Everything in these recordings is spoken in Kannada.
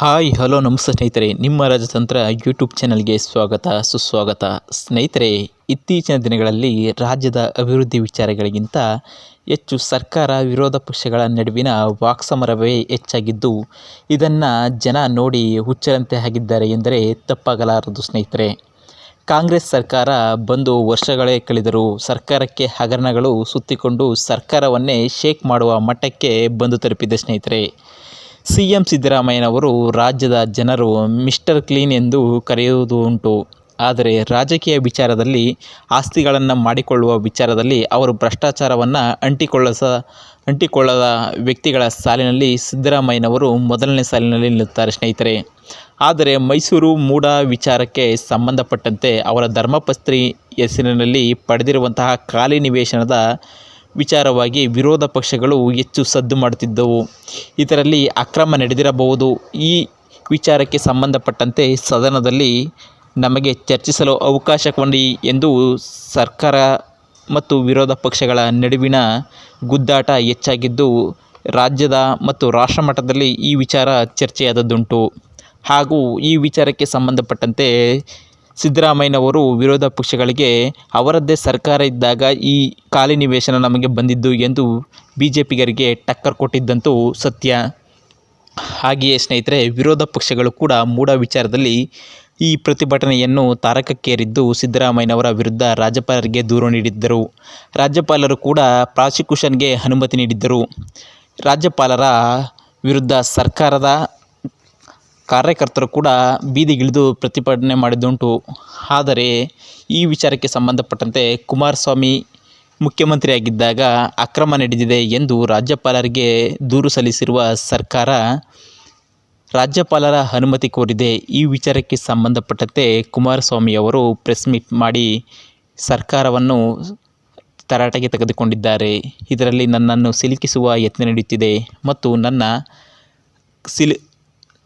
ಹಾಯ್, ಹಲೋ, ನಮಸ್ತೆ ಸ್ನೇಹಿತರೆ. ನಿಮ್ಮ ರಾಜತಂತ್ರ ಯೂಟ್ಯೂಬ್ ಚಾನಲ್ಗೆ ಸ್ವಾಗತ, ಸುಸ್ವಾಗತ. ಸ್ನೇಹಿತರೆ, ಇತ್ತೀಚಿನ ದಿನಗಳಲ್ಲಿ ರಾಜ್ಯದ ಅಭಿವೃದ್ಧಿ ವಿಚಾರಗಳಿಗಿಂತ ಹೆಚ್ಚು ಸರ್ಕಾರ ವಿರೋಧ ಪಕ್ಷಗಳ ನಡುವಿನ ವಾಕ್ಸಮರವೇ ಹೆಚ್ಚಾಗಿದ್ದು, ಇದನ್ನು ಜನ ನೋಡಿ ಹುಚ್ಚರಂತೆ ಆಗಿದ್ದಾರೆ ಎಂದರೆ ತಪ್ಪಾಗಲಾರದು ಸ್ನೇಹಿತರೆ. ಕಾಂಗ್ರೆಸ್ ಸರ್ಕಾರ ಬಂದು ವರ್ಷಗಳೇ ಕಳೆದರೂ ಸರ್ಕಾರಕ್ಕೆ ಹಗರಣಗಳು ಸುತ್ತಿಕೊಂಡು ಸರ್ಕಾರವನ್ನೇ ಶೇಕ್ ಮಾಡುವ ಮಟ್ಟಕ್ಕೆ ಬಂದು ತಲುಪಿದೆ ಸ್ನೇಹಿತರೆ. ಸಿ ಎಂ ಸಿದ್ದರಾಮಯ್ಯನವರು ರಾಜ್ಯದ ಜನರು ಮಿಸ್ಟರ್ ಕ್ಲೀನ್ ಎಂದು ಕರೆಯುವುದು ಉಂಟು. ಆದರೆ ರಾಜಕೀಯ ವಿಚಾರದಲ್ಲಿ, ಆಸ್ತಿಗಳನ್ನು ಮಾಡಿಕೊಳ್ಳುವ ವಿಚಾರದಲ್ಲಿ ಅವರು ಭ್ರಷ್ಟಾಚಾರವನ್ನು ಅಂಟಿಕೊಳ್ಳಸ, ಅಂಟಿಕೊಳ್ಳದ ವ್ಯಕ್ತಿಗಳ ಸಾಲಿನಲ್ಲಿ ಸಿದ್ದರಾಮಯ್ಯನವರು ಮೊದಲನೇ ಸಾಲಿನಲ್ಲಿ ನಿಲ್ಲುತ್ತಾರೆ ಸ್ನೇಹಿತರೆ. ಆದರೆ ಮೈಸೂರು ಮೂಡ ವಿಚಾರಕ್ಕೆ ಸಂಬಂಧಪಟ್ಟಂತೆ ಅವರ ಧರ್ಮಪತ್ನಿ ಹೆಸರಿನಲ್ಲಿ ಪಡೆದಿರುವಂತಹ ಖಾಲಿ ನಿವೇಶನದ ವಿಚಾರವಾಗಿ ವಿರೋಧ ಪಕ್ಷಗಳು ಹೆಚ್ಚು ಸದ್ದು ಮಾಡುತ್ತಿದ್ದವು. ಇದರಲ್ಲಿ ಅಕ್ರಮ ನಡೆದಿರಬಹುದು. ಈ ವಿಚಾರಕ್ಕೆ ಸಂಬಂಧಪಟ್ಟಂತೆ ಸದನದಲ್ಲಿ ನಮಗೆ ಚರ್ಚಿಸಲು ಅವಕಾಶ ಕೊಂಡಿ ಎಂದು ಸರ್ಕಾರ ಮತ್ತು ವಿರೋಧ ಪಕ್ಷಗಳ ನಡುವಿನ ಗುದ್ದಾಟ ಹೆಚ್ಚಾಗಿದ್ದು, ರಾಜ್ಯದ ಮತ್ತು ರಾಷ್ಟ್ರ ಮಟ್ಟದಲ್ಲಿ ಈ ವಿಚಾರ ಚರ್ಚೆಯಾದದ್ದುಂಟು. ಹಾಗೂ ಈ ವಿಚಾರಕ್ಕೆ ಸಂಬಂಧಪಟ್ಟಂತೆ ಸಿದ್ದರಾಮಯ್ಯನವರು ವಿರೋಧ ಪಕ್ಷಗಳಿಗೆ ಅವರದ್ದೇ ಸರ್ಕಾರ ಇದ್ದಾಗ ಈ ಖಾಲಿ ನಿವೇಶನ ನಮಗೆ ಬಂದಿದ್ದು ಎಂದು ಬಿ ಜೆ ಪಿಗರಿಗೆ ಟಕ್ಕರ್ ಕೊಟ್ಟಿದ್ದಂತೂ ಸತ್ಯ. ಹಾಗೆಯೇ ಸ್ನೇಹಿತರೆ, ವಿರೋಧ ಪಕ್ಷಗಳು ಕೂಡ ಮೂಢ ವಿಚಾರದಲ್ಲಿ ಈ ಪ್ರತಿಭಟನೆಯನ್ನು ತಾರಕಕ್ಕೇರಿದ್ದು ಸಿದ್ದರಾಮಯ್ಯನವರ ವಿರುದ್ಧ ರಾಜ್ಯಪಾಲರಿಗೆ ದೂರು ನೀಡಿದ್ದರು. ರಾಜ್ಯಪಾಲರು ಕೂಡ ಪ್ರಾಸಿಕ್ಯೂಷನ್ಗೆ ಅನುಮತಿ ನೀಡಿದ್ದರು. ರಾಜ್ಯಪಾಲರ ವಿರುದ್ಧ ಸರ್ಕಾರದ ಕಾರ್ಯಕರ್ತರು ಕೂಡ ಬೀದಿಗಿಳಿದು ಪ್ರತಿಭಟನೆ ಮಾಡಿದ್ದುಂಟು. ಆದರೆ ಈ ವಿಚಾರಕ್ಕೆ ಸಂಬಂಧಪಟ್ಟಂತೆ ಕುಮಾರಸ್ವಾಮಿ ಮುಖ್ಯಮಂತ್ರಿಯಾಗಿದ್ದಾಗ ಅಕ್ರಮ ನಡೆದಿದೆ ಎಂದು ರಾಜ್ಯಪಾಲರಿಗೆ ದೂರು ಸಲ್ಲಿಸಿರುವ ಸರ್ಕಾರ ರಾಜ್ಯಪಾಲರ ಅನುಮತಿ ಕೋರಿದೆ. ಈ ವಿಚಾರಕ್ಕೆ ಸಂಬಂಧಪಟ್ಟಂತೆ ಕುಮಾರಸ್ವಾಮಿಯವರು ಪ್ರೆಸ್ ಮೀಟ್ ಮಾಡಿ ಸರ್ಕಾರವನ್ನು ತರಾಟೆಗೆ ತೆಗೆದುಕೊಂಡಿದ್ದಾರೆ. ಇದರಲ್ಲಿ ನನ್ನನ್ನು ಸಿಲುಕಿಸುವ ಯತ್ನ ನಡೆಯುತ್ತಿದೆ ಮತ್ತು ನನ್ನ ಸಿಲ್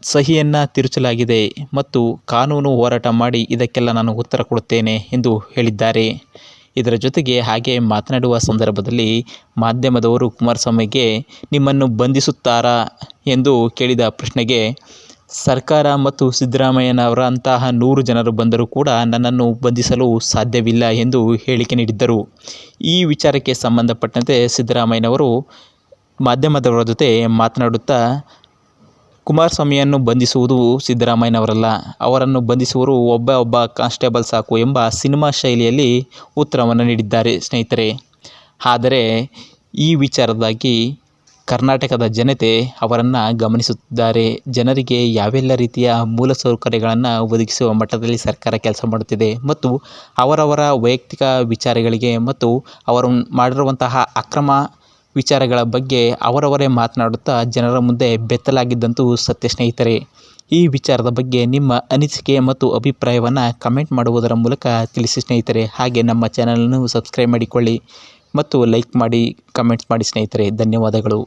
ಸಹಿಯನ್ನು ತಿರುಚಲಾಗಿದೆ ಮತ್ತು ಕಾನೂನು ಹೋರಾಟ ಮಾಡಿ ಇದಕ್ಕೆಲ್ಲ ನಾನು ಉತ್ತರ ಕೊಡುತ್ತೇನೆ ಎಂದು ಹೇಳಿದ್ದಾರೆ. ಇದರ ಜೊತೆಗೆ ಹಾಗೆ ಮಾತನಾಡುವ ಸಂದರ್ಭದಲ್ಲಿ ಮಾಧ್ಯಮದವರು ಕುಮಾರಸ್ವಾಮಿಗೆ, ನಿಮ್ಮನ್ನು ಬಂಧಿಸುತ್ತಾರಾ? ಎಂದು ಕೇಳಿದ ಪ್ರಶ್ನೆಗೆ, ಸರ್ಕಾರ ಮತ್ತು ಸಿದ್ದರಾಮಯ್ಯನವರಂತಹ ನೂರು ಜನರು ಬಂದರೂ ಕೂಡ ನನ್ನನ್ನು ಬಂಧಿಸಲು ಸಾಧ್ಯವಿಲ್ಲ ಎಂದು ಹೇಳಿಕೆ ನೀಡಿದ್ದರು. ಈ ವಿಚಾರಕ್ಕೆ ಸಂಬಂಧಪಟ್ಟಂತೆ ಸಿದ್ದರಾಮಯ್ಯನವರು ಮಾಧ್ಯಮದವರ ಜೊತೆ ಮಾತನಾಡುತ್ತಾ ಕುಮಾರಸ್ವಾಮಿಯನ್ನು ಬಂಧಿಸುವುದು ಸಿದ್ದರಾಮಯ್ಯನವರಲ್ಲ. ಅವರನ್ನು ಬಂಧಿಸುವರು ಒಬ್ಬ ಒಬ್ಬ ಕಾನ್ಸ್ಟೇಬಲ್ ಸಾಕು ಎಂಬ ಸಿನಿಮಾ ಶೈಲಿಯಲ್ಲಿ ಉತ್ತರವನ್ನು ನೀಡಿದ್ದಾರೆ ಸ್ನೇಹಿತರೆ. ಆದರೆ ಈ ವಿಚಾರದಾಗಿ ಕರ್ನಾಟಕದ ಜನತೆ ಅವರನ್ನು ಗಮನಿಸುತ್ತಿದ್ದಾರೆ. ಜನರಿಗೆ ಯಾವೆಲ್ಲ ರೀತಿಯ ಮೂಲಸೌಕರ್ಯಗಳನ್ನು ಒದಗಿಸುವ ಮಟ್ಟದಲ್ಲಿ ಸರ್ಕಾರ ಕೆಲಸ ಮಾಡುತ್ತಿದೆ ಮತ್ತು ಅವರವರ ವೈಯಕ್ತಿಕ ವಿಚಾರಗಳಿಗೆ ಮತ್ತು ಅವರು ಮಾಡಿರುವಂತಹ ಅಕ್ರಮ ವಿಚಾರಗಳ ಬಗ್ಗೆ ಅವರವರೇ ಮಾತನಾಡುತ್ತಾ ಜನರ ಮುಂದೆ ಬೆತ್ತಲಾಗಿದ್ದಂತೂ ಸತ್ಯ ಸ್ನೇಹಿತರೆ ಈ ವಿಚಾರದ ಬಗ್ಗೆ ನಿಮ್ಮ ಅನಿಸಿಕೆ ಮತ್ತು ಅಭಿಪ್ರಾಯವನ್ನು ಕಮೆಂಟ್ ಮಾಡುವುದರ ಮೂಲಕ ತಿಳಿಸಿ ಸ್ನೇಹಿತರೆ. ಹಾಗೆ ನಮ್ಮ ಚಾನಲನ್ನು ಸಬ್ಸ್ಕ್ರೈಬ್ ಮಾಡಿಕೊಳ್ಳಿ ಮತ್ತು ಲೈಕ್ ಮಾಡಿ, ಕಮೆಂಟ್ಸ್ ಮಾಡಿ ಸ್ನೇಹಿತರೆ. ಧನ್ಯವಾದಗಳು.